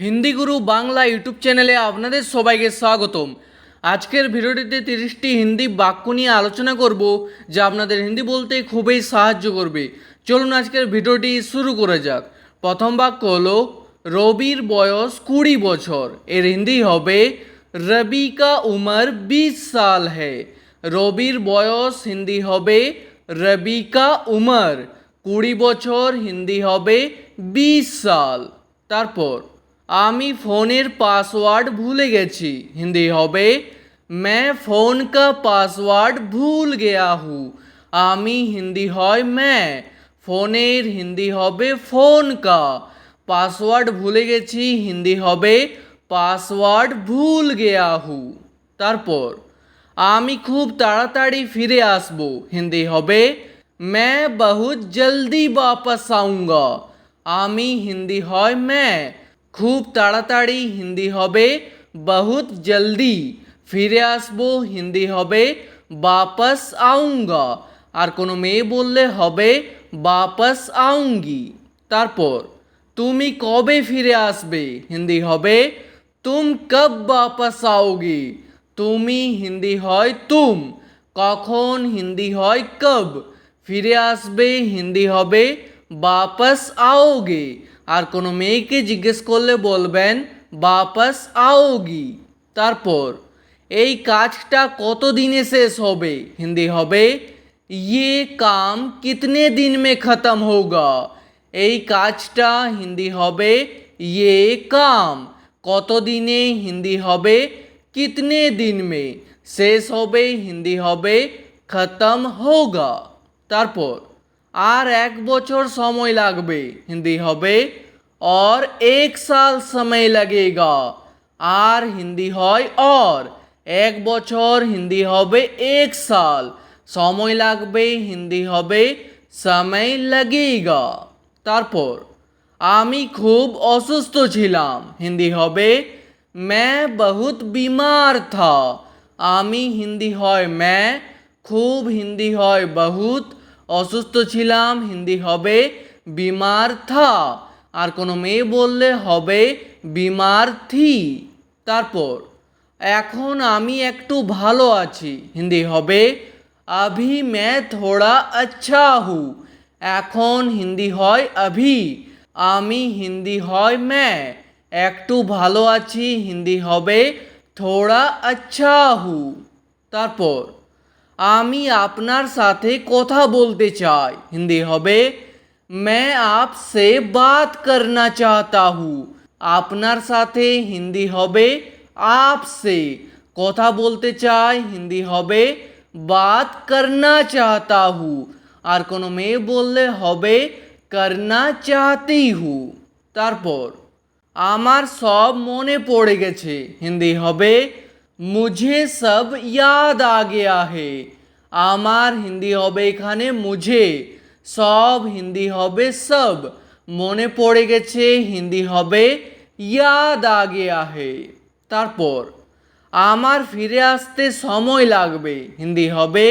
হিন্দি গুরু Bangla YouTube চ্যানেলে আপনাদের সবাইকে স্বাগতম। আজকের ভিডিওটিতে তিরিশটি হিন্দি বাক্য নিয়ে আলোচনা করব, যা আপনাদের হিন্দি বলতে খুবই সাহায্য করবে। চলুন আজকের ভিডিওটি শুরু করা যাক। প্রথম বাক্য হলো, রবির বয়স কুড়ি বছর। এর হিন্দি হবে রবি কা উমর বিশ সাল है রবির বয়স হিন্দি হবে রবি কা উমর। কুড়ি বছর হিন্দি হবে, বিশ সাল। তারপর আমি ফোনের পাসওয়ার্ড ভুলে গেছি হিন্দি হবে मैं फ़ोन का पासवर्ड भूल गया हूँ আমি হিন্দি হয় मैं ফোনের হিন্দি হবে ফোন কা পাসওয়ার্ড ভুলে গেছি হিন্দি হবে পাসওয়ার্ড ভুল গেয়া হু তারপর আমি খুব তাড়াতাড়ি ফিরে আসবো হিন্দি হবে मैं बहुत जल्दी वापस आऊँगा আমি হিন্দি হয় मैं খুব তাড়াতাড়ি হিন্দি হবে, বহুত জলদি। ফিরে আসব, হিন্দি হবে, বাপস আউঙ্গা। আর কোনো মেয়ে বললে হবে, বাপস আউঙ্গি। তারপর, তুমি কবে ফিরে আসবে? হিন্দি হবে, তুম কব বাপস আওগি? তুমি হিন্দি হয় তুম। কখন হিন্দি হয় কব? ফিরে আসবে, হিন্দি হবে, বাপস আওগে। আর কোনো মেয়েকে জিজ্ঞেস করলে বলবেন, বাপস আওগি। তারপর, এই কাজটা কত দিনে শেষ হবে? হিন্দি হবে ইয়ে কাম কিতনে দিন মে খতম হোগা? এই কাজটা হিন্দি হবে ইয়ে কাম। কত দিনে হিন্দি হবে, কিতনে দিন মে? শেষ হবে, হিন্দি হবে, খতম হোগা। তারপর আর এক বছর সময় লাগবে হিন্দি হবে और एक साल समय लगेगा আর হিন্দি হয় অর এক বছর হিন্দি হবে এক সাল সময় লাগবে হিন্দি হবে সময় লাগেগা তারপর আমি খুব অসুস্থ ছিলাম হিন্দি হবে मैं बहुत बीमार था আমি হিন্দি হয় मैं খুব হিন্দি হয় বহুত অসুস্থ ছিলাম, হিন্দি হবে বিমার থা আর কোনো মেয়ে বললে হবে বিমার থি তারপর, এখন আমি একটু ভালো আছি, হিন্দি হবে আভি মে থোড়া আচ্ছা হু এখন হিন্দি হয় আভি, আমি হিন্দি হয় ম্যা একটু ভালো আছি, হিন্দি হবে থোড়া আচ্ছা হু তারপর আমি আপনার সাথে কথা বলতে চাই হিন্দি হবে मैं आपसे बात करना चाहता हूँ আপনার সাথে হিন্দি হবে আপসে কথা বলতে চাই হিন্দি হবে বাত করনা চাহতা হু আর কোনো মেয়ে বললে হবে করনা চাহতি হু তারপর আমার সব মনে পড়ে গেছে হিন্দি হবে মুঝে সব ইয়াদ আ গেয়া হে আমার হিন্দি হবে এখানে মুঝে সব হিন্দি হবে সব মনে পড়ে গেছে হিন্দি হবে ইয়াদ আ গেয়া হে তারপর আমার ফিরে আসতে সময় লাগবে হিন্দি হবে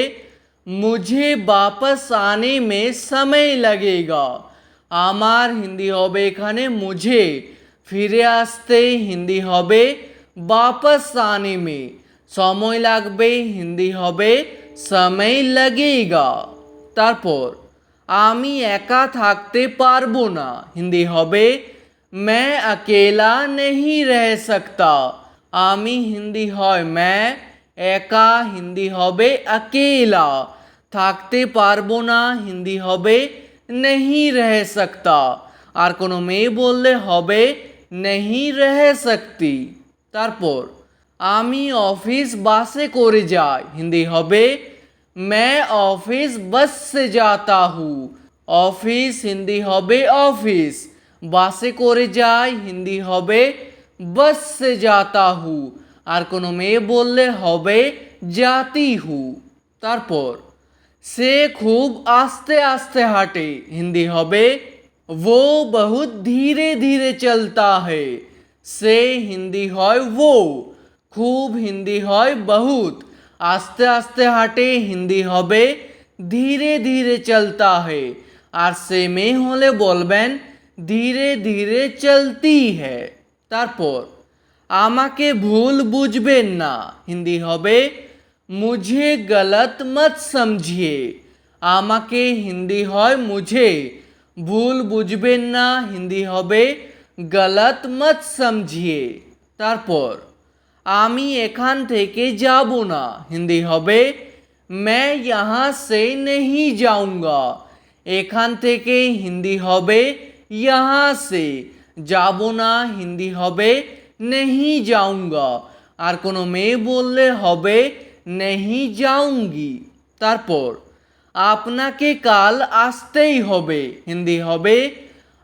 মুঝে বাপস আনে মে সময় লাগেগা আমার হিন্দি হবে এখানে মুঝে ফিরে আসতে হিন্দি হবে বাপস আনে মে সময় লাগবে হিন্দি হবে সময় লাগেগা তারপর আমি একা থাকতে পারবো না হিন্দি হবে मैं अकेला नहीं रह सकता আমি হিন্দি হয় मैं একা হিন্দি হবে अकेला থাকতে পারবো না হিন্দি হবে नहीं रह सकता আর কোনো মেয়ে বললে হবে नहीं रह सकती তারপর আমি অফিস বাসে করে যাই হিন্দি হবে मैं ऑफिस बस से जाता हूँ অফিস হিন্দি হবে অফিস বাসে করে যাই হিন্দি হবে বস সে যাতা হু আর কোনো মেয়ে বললে হবে জাতি হু তারপর সে খুব আস্তে আস্তে হাঁটে হিন্দি হবে वो बहुत ধীরে ধীরে চলতা है সে হিন্দি হয় ও খুব হিন্দি হয় বহুত আস্তে আস্তে হাঁটে হিন্দি হবে, ধীরে ধীরে চলতা হে, আর সে মেয়ে হলে বলবেন, ধীরে ধীরে চলতি হ্যাঁ তারপর, আমাকে ভুল বুঝবেন না হিন্দি হবে, মুঝে গলত মত সমঝিয়ে আমাকে হিন্দি হয় মুঝে ভুল বুঝবেন না হিন্দি হবে গলত মত সমঝিয়ে তারপর আমি এখান থেকে যাব না হিন্দি হবে मैं यहाँ से नहीं जाऊँगा এখান থেকে হিন্দি হবে यहाँ से যাব না হিন্দি হবে नहीं जाऊँगा আর কোনো মেয়ে বললে হবে नहीं जाऊँगी তারপর আপনাকে কাল আসতেই হবে হিন্দি হবে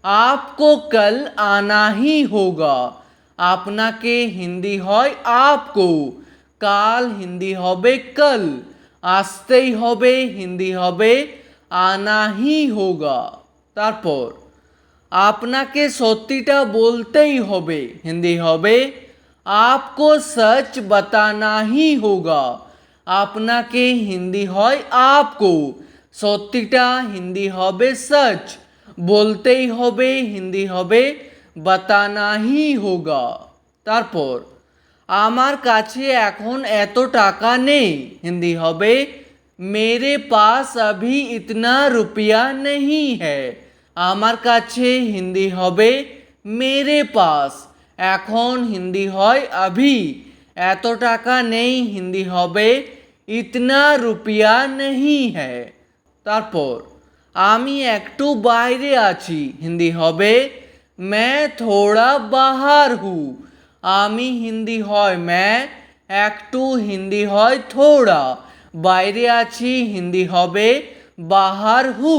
आपको कल आना ही होगा আপনাকে হিন্দি হয় আপকো কাল হিন্দি হবে কল আসতেই হবে হিন্দি হবে আনা হি হোগা তারপর আপনাকে সত্যিটা বলতেই হবে হিন্দি হবে আপকো সচ বাতানা হি হোগা আপনাকে হিন্দি হয় আপকো সত্যিটা হিন্দি হবে সচ বলতেই হবে, হিন্দি হবে বাতানাহি হোগা। তারপর, আমার কাছে এখন এত টাকা নেই, হিন্দি হবে, মেরে পাস অভি ইতনা রুপিয়া নেই হ্যায়। আমার কাছে হিন্দি হবে, মেরে পাস। এখন হিন্দি হয় অভি এত টাকা নেই, হিন্দি হবে, ইতনা রুপিয়া নেই হ্যায়। তারপর আমি একটু বাইরে আছি হিন্দি হবে मैं थोड़ा बाहर हूँ আমি হিন্দি হয় ম্যা একটু হিন্দি হয় থোড়া বাইরে আছি হিন্দি হবে বাহার হু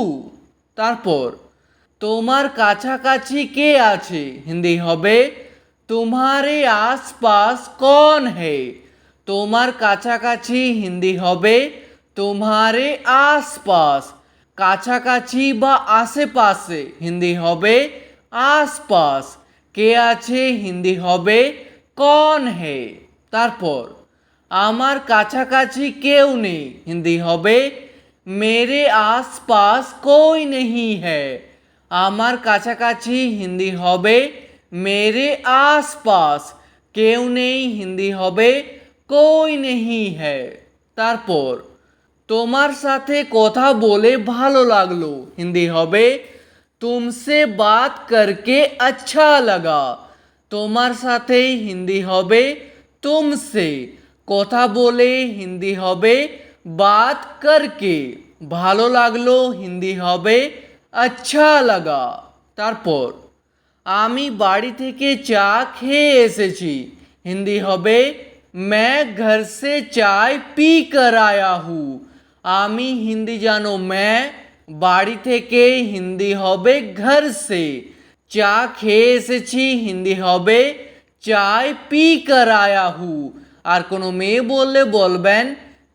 তারপর তোমার কাছাকাছি কে আছে হিন্দি হবে তোমারে আশপাশ কন হে তোমার কাছাকাছি হিন্দি হবে তোমারে আশপাশ কাছাকাছি বা আশেপাশে। হিন্দি হবে আশপাশ। কে আছে? হিন্দি হবে কন হে। তারপর, আমার কাছাকাছি কেউ নেই। হিন্দি হবে মেরে আশপাশ কই নেই है আমার কাছাকাছি হিন্দি হবে মেরে আশপাশ। কেউ নেই। হিন্দি হবে কই নেই है তারপর তোমার সাথে কথা বলে ভালো লাগলো হিন্দি হবে তুমসে বাত করকে আচ্ছা লাগা তোমার সাথে হিন্দি হবে তুমসে কথা বলে হিন্দি হবে বাত করকে ভালো লাগলো হিন্দি হবে আচ্ছা লাগা তারপর আমি বাড়ি থেকে চা খেয়ে এসেছি হিন্দি হবে मैं घर से चाय पी कर आया हूँ আমি হিন্দি জানো मैं বাড়ি থেকে হিন্দি হবে ঘর সে চা খেয়ে এসেছি হিন্দি হবে চায় পি কর আয়া হু আর কোনো মেয়ে বললে বলবেন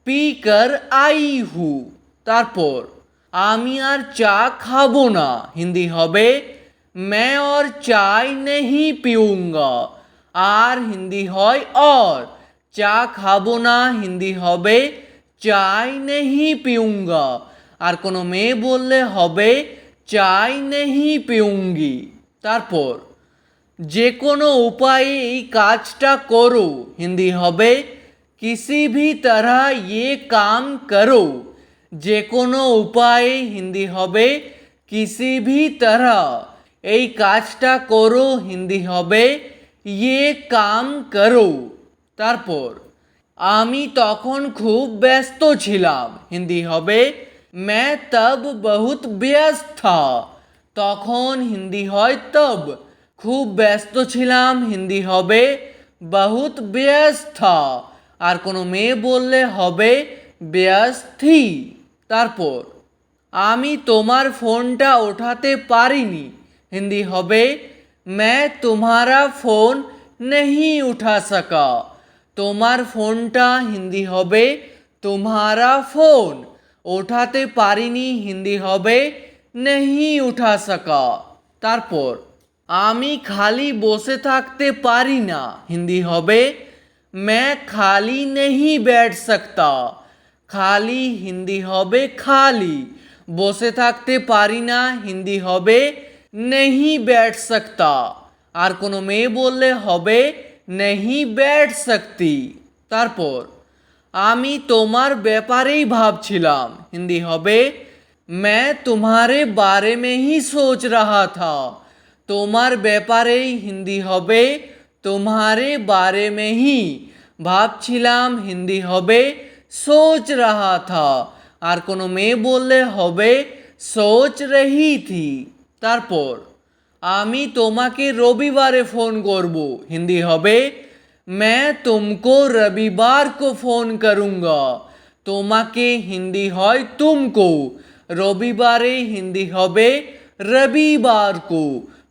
পি কর আই হু তারপর আমি আর চা খাবো না হিন্দি হবে मैं और चाय नहीं पीऊँगा আর হিন্দি হয় और চা খাবো না হিন্দি হবে চাই নেহি পিউঙ্গা। আর কোনো মেয়ে বললে হবে, চাই নেহি পিউঙ্গি। তারপর, যে কোনো উপায়ে এই কাজটা করো। হিন্দি হবে, কিসি ভি তরহ ইয়ে কাম করো। যে কোনো উপায়ে হিন্দি হবে, কিসি ভি তরহ, এই কাজটা করো। হিন্দি হবে ইয়ে কাম করো। তারপর আমি তখন খুব ব্যস্ত ছিলাম হিন্দি হবে मैं तब बहुत ব্যস্ত था তখন হিন্দি হয় তব খুব ব্যস্ত ছিলাম হিন্দি হবে বহুত ব্যস্ত था আর কোনো মেয়ে বললে হবে ব্যস্তি তারপর আমি তোমার ফোনটা ওঠাতে পারিনি হিন্দি হবে मैं तुम्हारा फोन नहीं उठा सका তোমার ফোনটা হিন্দি হবে তোমারা ফোন ওঠাতে পারিনি হিন্দি হবে নেহি উঠা সকা তারপর আমি খালি বসে থাকতে পারি না হিন্দি হবে मैं খালি नहीं बैठ सकता খালি হিন্দি হবে খালি বসে থাকতে পারি না হিন্দি হবে नहीं बैठ सकता আর কোনো মেয়ে বললে হবে নেহি ব্যাট শক্তি তারপর আমি তোমার ব্যাপারেই ভাবছিলাম হিন্দি হবে मैं तुम्हारे बारे में ही सोच रहा था তোমার ব্যাপারেই হিন্দি হবে তোমারে বারে में ही ভাবছিলাম হিন্দি হবে সোচ রাহা থা আর কোনো মেয়ে বললে হবে সোচ রহি থি তারপর আমি তোমাকে রবিবারে ফোন করব হিন্দি হবে मैं तुमको रविवार को फोन करूंगा তোমাকে হিন্দি হয় তুমকো রবিবারে হিন্দি হবে রবিবার কো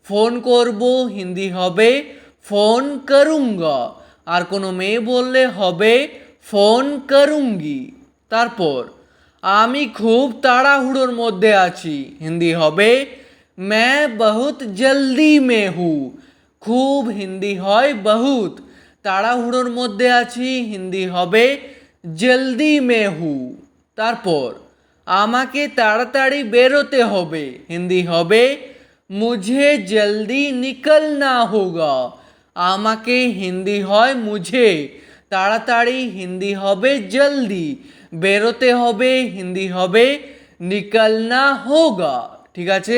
ফোন করব হিন্দি হবে ফোন করুঙ্গা আর কোনো মেয়ে বললে হবে ফোন করুঙ্গি তারপর আমি খুব তাড়াহুড়োর মধ্যে আছি হিন্দি হবে मैं बहुत जल्दी में हूँ খুব হিন্দি হয় বহুত তাড়াহুড়োর মধ্যে আছি হিন্দি হবে জলদি মে হু তারপর আমাকে তাড়াতাড়ি বেরোতে হবে হিন্দি হবে মুঝে জলদি নিকলনা হোগা আমাকে হিন্দি হয় মুঝে তাড়াতাড়ি হিন্দি হবে জলদি বেরোতে হবে হিন্দি হবে নিকলনা হোগা ঠিক আছে